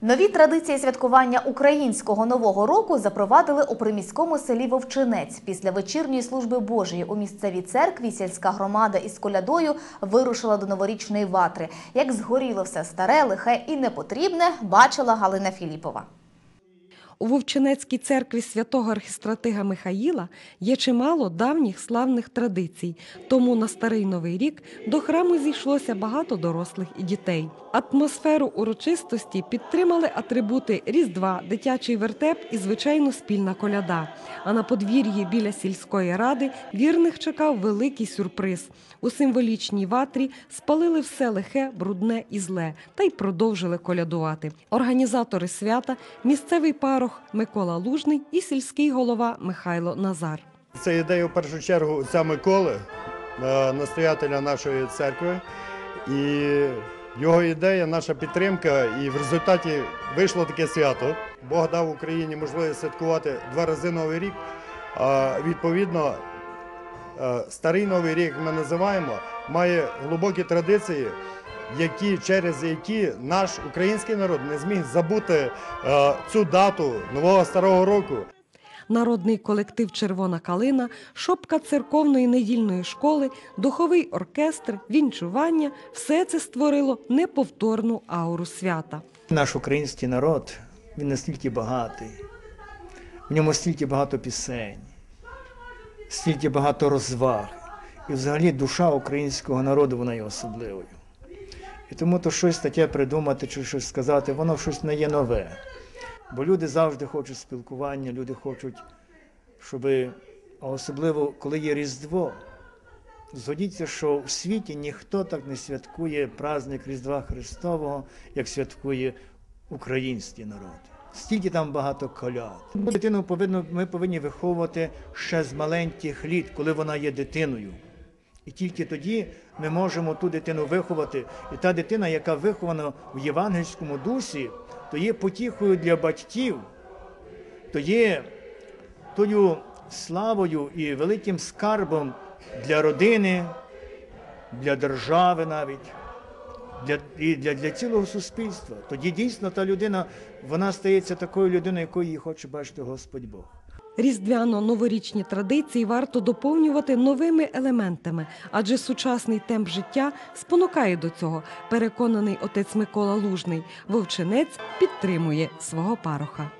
Нові традиції святкування українського нового року запровадили у приміському селі Вовчинець. Після вечірньої служби Божої у місцевій церкві сільська громада із колядою вирушила до новорічної ватри. Як згоріло все старе, лихе і непотрібне, бачила Галина Філіпова. У Вовчинецькій церкві святого архістратига Михаїла є чимало давніх славних традицій, тому на старий новий рік до храму зійшлося багато дорослих і дітей. Атмосферу урочистості підтримали атрибути Різдва, дитячий вертеп і звичайно спільна коляда. А на подвір'ї біля сільської ради вірних чекав великий сюрприз. У символічній ватрі спалили все лихе, брудне і зле, та й продовжили колядувати. Організатори свята місцевий парох Микола Лужний і сільський голова Михайло Назар. Це ідея в першу чергу отця Миколи, е, настоятеля нашої церкви. І його ідея, наша підтримка, і в результаті вийшло таке свято. Бог дав Україні можливість святкувати два рази Новий рік. Відповідно, е, старий Новий рік ми називаємо, має глибокі традиції, які, через які наш український народ не зміг забути е, цю дату нового старого року. Народний колектив Червона калина, шопка церковної недільної школи, духовий оркестр, вінчування все це створило неповторну ауру свята. Наш український народ, він настільки багатий, в ньому стільки багато пісень, стільки багато розваг. І взагалі душа українського народу вона є особливою. І тому то щось таке придумати чи щось сказати, воно щось не є нове. Бо люди завжди хочуть спілкування, люди хочуть, щоб, а особливо коли є Різдво, згодіться, що в світі ніхто так не святкує праздник Різдва Христового, як святкує український народ. Стільки там багато коляд. Дитину повинно, ми повинні виховувати ще з маленьких літ, коли вона є дитиною. І тільки тоді ми можемо ту дитину виховати. І та дитина, яка вихована в євангельському дусі, то є потіхою для батьків, то є тою славою і великим скарбом для родини, для держави навіть, для, і для, для цілого суспільства. Тоді дійсно та людина вона стається такою людиною, якою її хоче бачити Господь Бог. Різдвяно-новорічні традиції варто доповнювати новими елементами, адже сучасний темп життя спонукає до цього. Переконаний отець Микола Лужний. Вовчинець підтримує свого пароха.